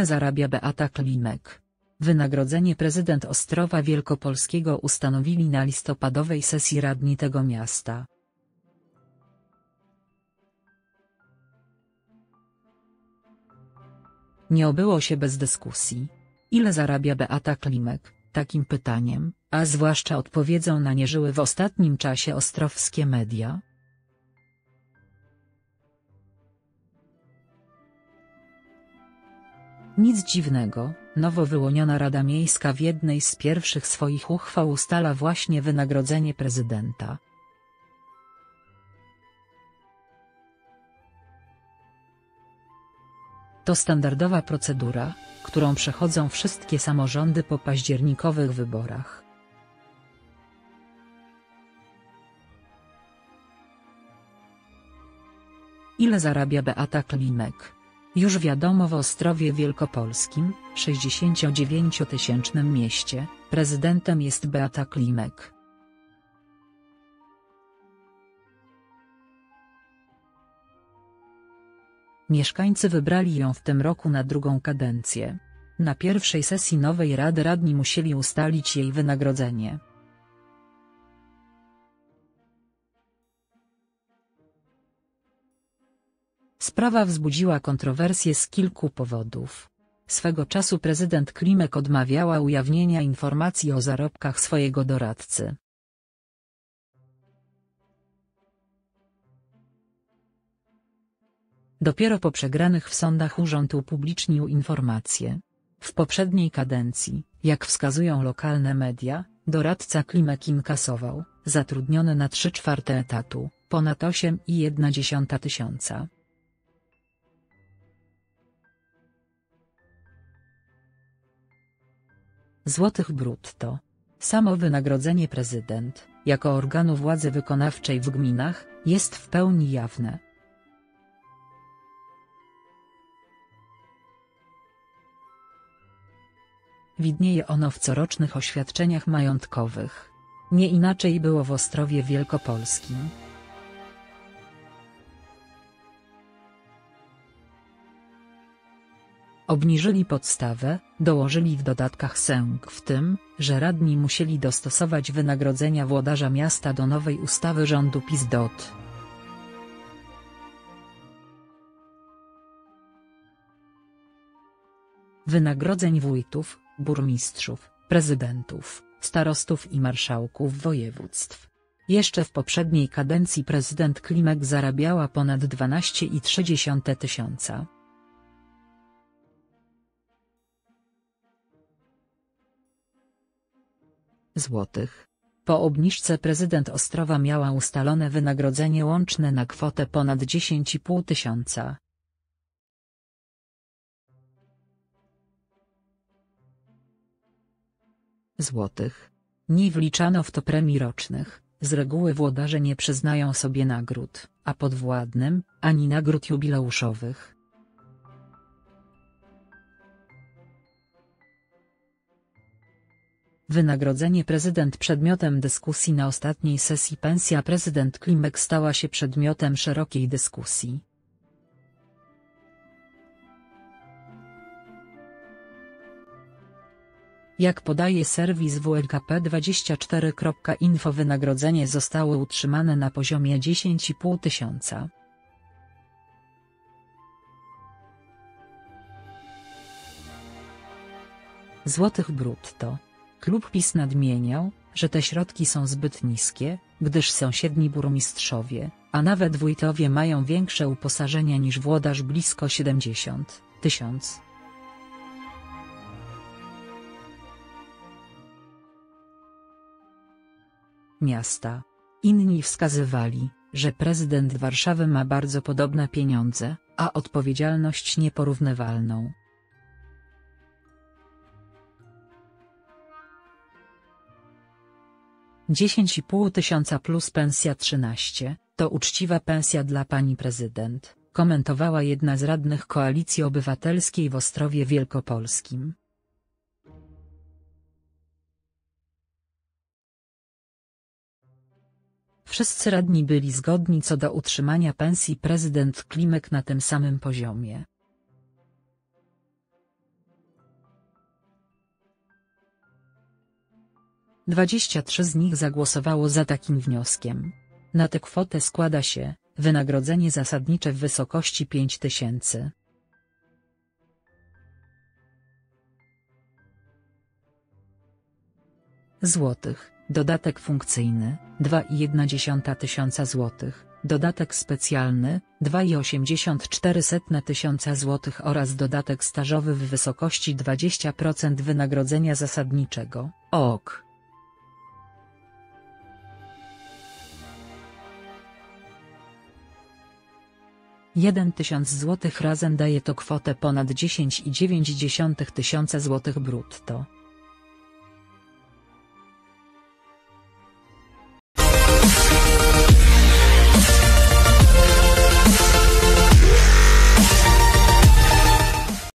Ile zarabia Beata Klimek? Wynagrodzenie prezydent Ostrowa Wielkopolskiego ustanowili na listopadowej sesji radni tego miasta. Nie obyło się bez dyskusji. Ile zarabia Beata Klimek? Takim pytaniem, a zwłaszcza odpowiedzą na nie żyły w ostatnim czasie ostrowskie media. Nic dziwnego, nowo wyłoniona Rada Miejska w jednej z pierwszych swoich uchwał ustala właśnie wynagrodzenie prezydenta. To standardowa procedura, którą przechodzą wszystkie samorządy po październikowych wyborach. Ile zarabia Beata Klimek? Już wiadomo w Ostrowie Wielkopolskim, 69-tysięcznym mieście, prezydentem jest Beata Klimek. Mieszkańcy wybrali ją w tym roku na drugą kadencję. Na pierwszej sesji nowej Rady Radni musieli ustalić jej wynagrodzenie. Sprawa wzbudziła kontrowersje z kilku powodów. Swego czasu prezydent Klimek odmawiała ujawnienia informacji o zarobkach swojego doradcy. Dopiero po przegranych w sądach urząd upublicznił informacje. W poprzedniej kadencji, jak wskazują lokalne media, doradca Klimek inkasował, zatrudniony na 3 czwarte etatu, ponad 8,1 tysiąca. Złotych brutto. Samo wynagrodzenie prezydent, jako organu władzy wykonawczej w gminach, jest w pełni jawne. Widnieje ono w corocznych oświadczeniach majątkowych. Nie inaczej było w Ostrowie Wielkopolskim. Obniżyli podstawę, dołożyli w dodatkach sęk w tym, że radni musieli dostosować wynagrodzenia włodarza miasta do nowej ustawy rządu PiS-DOT. Wynagrodzeń wójtów, burmistrzów, prezydentów, starostów i marszałków województw. Jeszcze w poprzedniej kadencji prezydent Klimek zarabiała ponad 12,3 tysiąca. Złotych. Po obniżce prezydent Ostrowa miała ustalone wynagrodzenie łączne na kwotę ponad 10,5 tysiąca. złotych. Nie wliczano w to premii rocznych, z reguły włodarze nie przyznają sobie nagród, a podwładnym, ani nagród jubileuszowych. Wynagrodzenie prezydent przedmiotem dyskusji na ostatniej sesji pensja prezydent Klimek stała się przedmiotem szerokiej dyskusji. Jak podaje serwis WLKP24.info wynagrodzenie zostało utrzymane na poziomie 10,5 tysiąca. Złotych brutto. Klub PiS nadmieniał, że te środki są zbyt niskie, gdyż sąsiedni burmistrzowie, a nawet wójtowie mają większe uposażenia niż włodarz blisko 70 tysiąc. Miasta. Inni wskazywali, że prezydent Warszawy ma bardzo podobne pieniądze, a odpowiedzialność nieporównywalną. 10,5 tysiąca plus pensja 13, to uczciwa pensja dla pani prezydent, komentowała jedna z radnych Koalicji Obywatelskiej w Ostrowie Wielkopolskim. Wszyscy radni byli zgodni co do utrzymania pensji prezydent Klimek na tym samym poziomie. 23 z nich zagłosowało za takim wnioskiem. Na tę kwotę składa się wynagrodzenie zasadnicze w wysokości 5000 złotych, dodatek funkcyjny 2,1 tysiąca złotych, dodatek specjalny 2,84 tysiąca złotych oraz dodatek stażowy w wysokości 20% wynagrodzenia zasadniczego. OK. 1 tysiąc złotych razem daje to kwotę ponad 10,9 tysiąca złotych brutto.